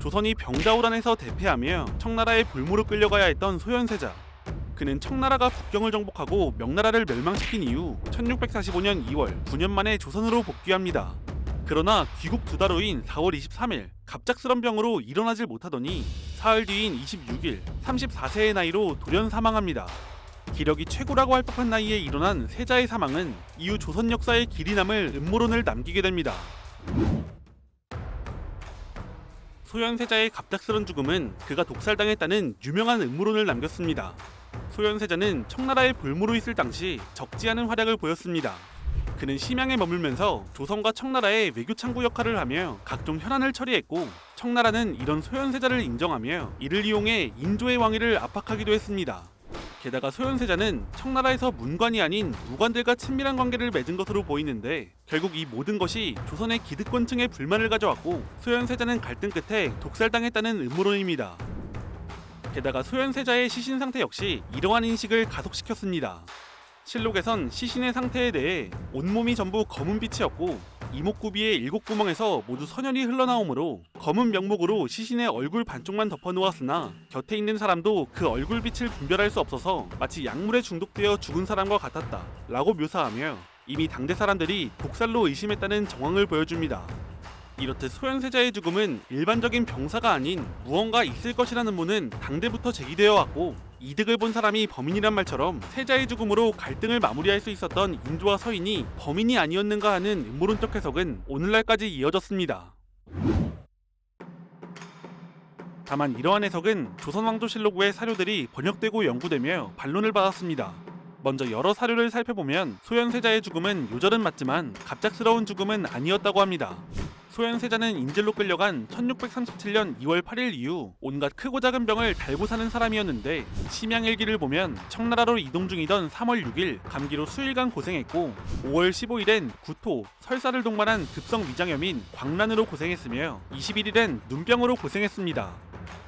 조선이 병자호란에서 대패하며 청나라의 볼모로 끌려가야 했던 소현세자. 그는 청나라가 국경을 정복하고 명나라를 멸망시킨 이후 1645년 2월 9년 만에 조선으로 복귀합니다. 그러나 귀국 두 달 후인 4월 23일 갑작스런 병으로 일어나질 못하더니 사흘 뒤인 26일 34세의 나이로 돌연 사망합니다. 기력이 최고라고 할 법한 나이에 일어난 세자의 사망은 이후 조선 역사에 길이 남을 음모론을 남기게 됩니다. 소현세자의 갑작스런 죽음은 그가 독살당했다는 유명한 음모론을 남겼습니다. 소현세자는 청나라의 볼모로 있을 당시 적지 않은 활약을 보였습니다. 그는 심양에 머물면서 조선과 청나라의 외교 창구 역할을 하며 각종 현안을 처리했고 청나라는 이런 소현세자를 인정하며 이를 이용해 인조의 왕위를 압박하기도 했습니다. 게다가 소현세자는 청나라에서 문관이 아닌 무관들과 친밀한 관계를 맺은 것으로 보이는데 결국 이 모든 것이 조선의 기득권층의 불만을 가져왔고 소현세자는 갈등 끝에 독살당했다는 음모론입니다. 게다가 소현세자의 시신 상태 역시 이러한 인식을 가속시켰습니다. 실록에선 시신의 상태에 대해 온몸이 전부 검은 빛이었고 이목구비의 일곱 구멍에서 모두 선혈이 흘러나오므로 검은 명목으로 시신의 얼굴 반쪽만 덮어놓았으나 곁에 있는 사람도 그 얼굴 빛을 분별할 수 없어서 마치 약물에 중독되어 죽은 사람과 같았다 라고 묘사하며 이미 당대 사람들이 독살로 의심했다는 정황을 보여줍니다. 이렇듯 소현세자의 죽음은 일반적인 병사가 아닌 무언가 있을 것이라는 문은 당대부터 제기되어 왔고 이득을 본 사람이 범인이란 말처럼 세자의 죽음으로 갈등을 마무리할 수 있었던 인조와 서인이 범인이 아니었는가 하는 음모론적 해석은 오늘날까지 이어졌습니다. 다만 이러한 해석은 조선왕조실록의 사료들이 번역되고 연구되며 반론을 받았습니다. 먼저 여러 사료를 살펴보면 소현세자의 죽음은 요절은 맞지만 갑작스러운 죽음은 아니었다고 합니다. 소현세자는 인질로 끌려간 1637년 2월 8일 이후 온갖 크고 작은 병을 달고 사는 사람이었는데 심양일기를 보면 청나라로 이동 중이던 3월 6일 감기로 수일간 고생했고 5월 15일엔 구토, 설사를 동반한 급성 위장염인 광란으로 고생했으며 21일엔 눈병으로 고생했습니다.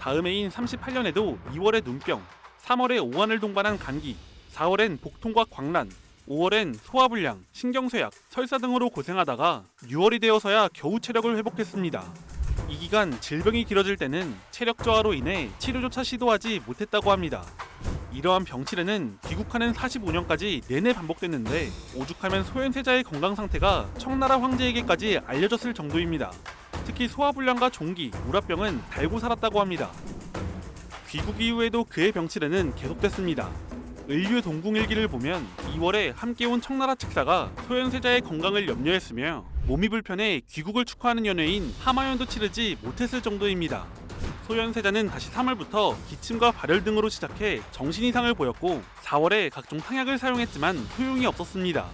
다음 해인 38년에도 2월에 눈병, 3월에 오한을 동반한 감기, 4월엔 복통과 광란, 5월엔 소화불량, 신경쇠약, 설사 등으로 고생하다가 6월이 되어서야 겨우 체력을 회복했습니다. 이 기간 질병이 길어질 때는 체력 저하로 인해 치료조차 시도하지 못했다고 합니다. 이러한 병치레는 귀국하는 45년까지 내내 반복됐는데 오죽하면 소현세자의 건강 상태가 청나라 황제에게까지 알려졌을 정도입니다. 특히 소화불량과 종기, 우라병은 달고 살았다고 합니다. 귀국 이후에도 그의 병치레는 계속됐습니다. 을류의 동궁일기를 보면 2월에 함께 온 청나라 책사가 소현세자의 건강을 염려했으며 몸이 불편해 귀국을 축하하는 연회인 하마연도 치르지 못했을 정도입니다. 소현세자는 다시 3월부터 기침과 발열 등으로 시작해 정신 이상을 보였고 4월에 각종 탕약을 사용했지만 소용이 없었습니다.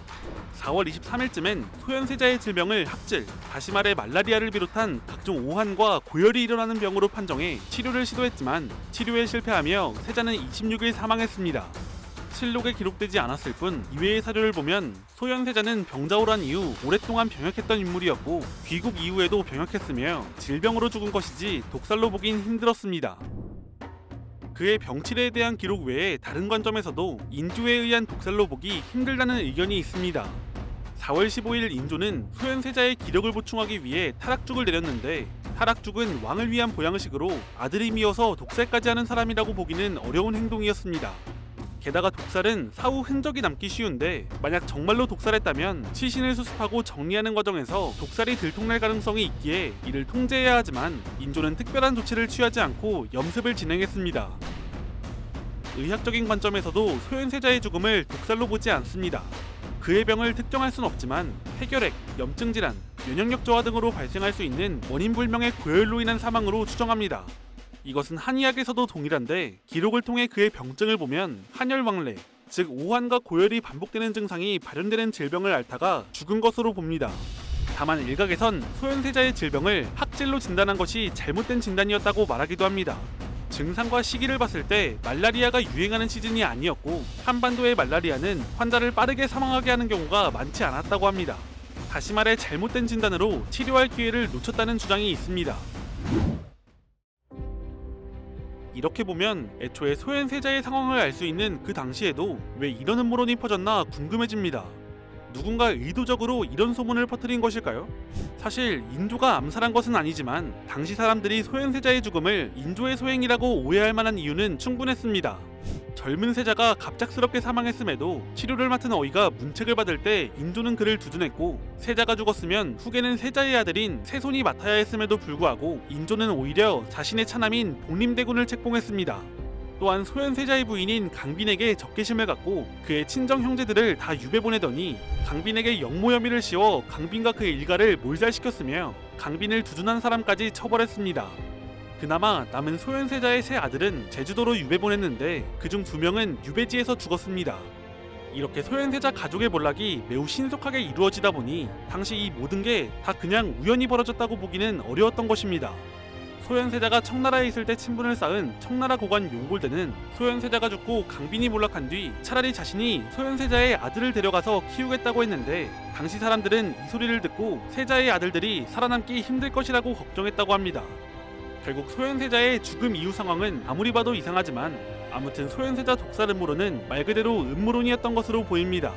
4월 23일쯤엔 소현세자의 질병을 합질, 다시 말해 말라리아를 비롯한 각종 오한과 고열이 일어나는 병으로 판정해 치료를 시도했지만 치료에 실패하며 세자는 26일 사망했습니다. 실록에 기록되지 않았을 뿐 이외의 사료를 보면 소현세자는 병자호란 이후 오랫동안 병역했던 인물이었고 귀국 이후에도 병역했으며 질병으로 죽은 것이지 독살로 보긴 힘들었습니다. 그의 병치레에 대한 기록 외에 다른 관점에서도 인조에 의한 독살로 보기 힘들다는 의견이 있습니다. 4월 15일 인조는 소현세자의 기력을 보충하기 위해 타락죽을 내렸는데 타락죽은 왕을 위한 보양식으로 아들이 미어서 독살까지 하는 사람이라고 보기는 어려운 행동이었습니다. 게다가 독살은 사후 흔적이 남기 쉬운데 만약 정말로 독살했다면 시신을 수습하고 정리하는 과정에서 독살이 들통날 가능성이 있기에 이를 통제해야 하지만 인조는 특별한 조치를 취하지 않고 염습을 진행했습니다. 의학적인 관점에서도 소현세자의 죽음을 독살로 보지 않습니다. 그의 병을 특정할 순 없지만 폐결핵, 염증 질환, 면역력 저하 등으로 발생할 수 있는 원인 불명의 고열로 인한 사망으로 추정합니다. 이것은 한의학에서도 동일한데 기록을 통해 그의 병증을 보면 한열왕래, 즉 오한과 고열이 반복되는 증상이 발현되는 질병을 앓다가 죽은 것으로 봅니다. 다만 일각에선 소현세자의 질병을 학질로 진단한 것이 잘못된 진단이었다고 말하기도 합니다. 증상과 시기를 봤을 때 말라리아가 유행하는 시즌이 아니었고 한반도의 말라리아는 환자를 빠르게 사망하게 하는 경우가 많지 않았다고 합니다. 다시 말해 잘못된 진단으로 치료할 기회를 놓쳤다는 주장이 있습니다. 이렇게 보면 애초에 소현세자의 상황을 알 수 있는 그 당시에도 왜 이런 음모론이 퍼졌나 궁금해집니다. 누군가 의도적으로 이런 소문을 퍼뜨린 것일까요? 사실 인조가 암살한 것은 아니지만 당시 사람들이 소현세자의 죽음을 인조의 소행이라고 오해할 만한 이유는 충분했습니다. 젊은 세자가 갑작스럽게 사망했음에도 치료를 맡은 어이가 문책을 받을 때 인조는 그를 두둔했고 세자가 죽었으면 후계는 세자의 아들인 세손이 맡아야 했음에도 불구하고 인조는 오히려 자신의 차남인 복림대군을 책봉했습니다. 또한 소현세자의 부인인 강빈에게 적개심을 갖고 그의 친정 형제들을 다 유배 보내더니 강빈에게 역모 혐의를 씌워 강빈과 그의 일가를 몰살시켰으며 강빈을 두둔한 사람까지 처벌했습니다. 그나마 남은 소현세자의 세 아들은 제주도로 유배 보냈는데 그중 두 명은 유배지에서 죽었습니다. 이렇게 소현세자 가족의 몰락이 매우 신속하게 이루어지다 보니 당시 이 모든 게 다 그냥 우연히 벌어졌다고 보기는 어려웠던 것입니다. 소현세자가 청나라에 있을 때 친분을 쌓은 청나라 고관 용골대는 소현세자가 죽고 강빈이 몰락한 뒤 차라리 자신이 소현세자의 아들을 데려가서 키우겠다고 했는데 당시 사람들은 이 소리를 듣고 세자의 아들들이 살아남기 힘들 것이라고 걱정했다고 합니다. 결국 소현세자의 죽음 이후 상황은 아무리 봐도 이상하지만 아무튼 소현세자 독살 음모론은 말 그대로 음모론이었던 것으로 보입니다.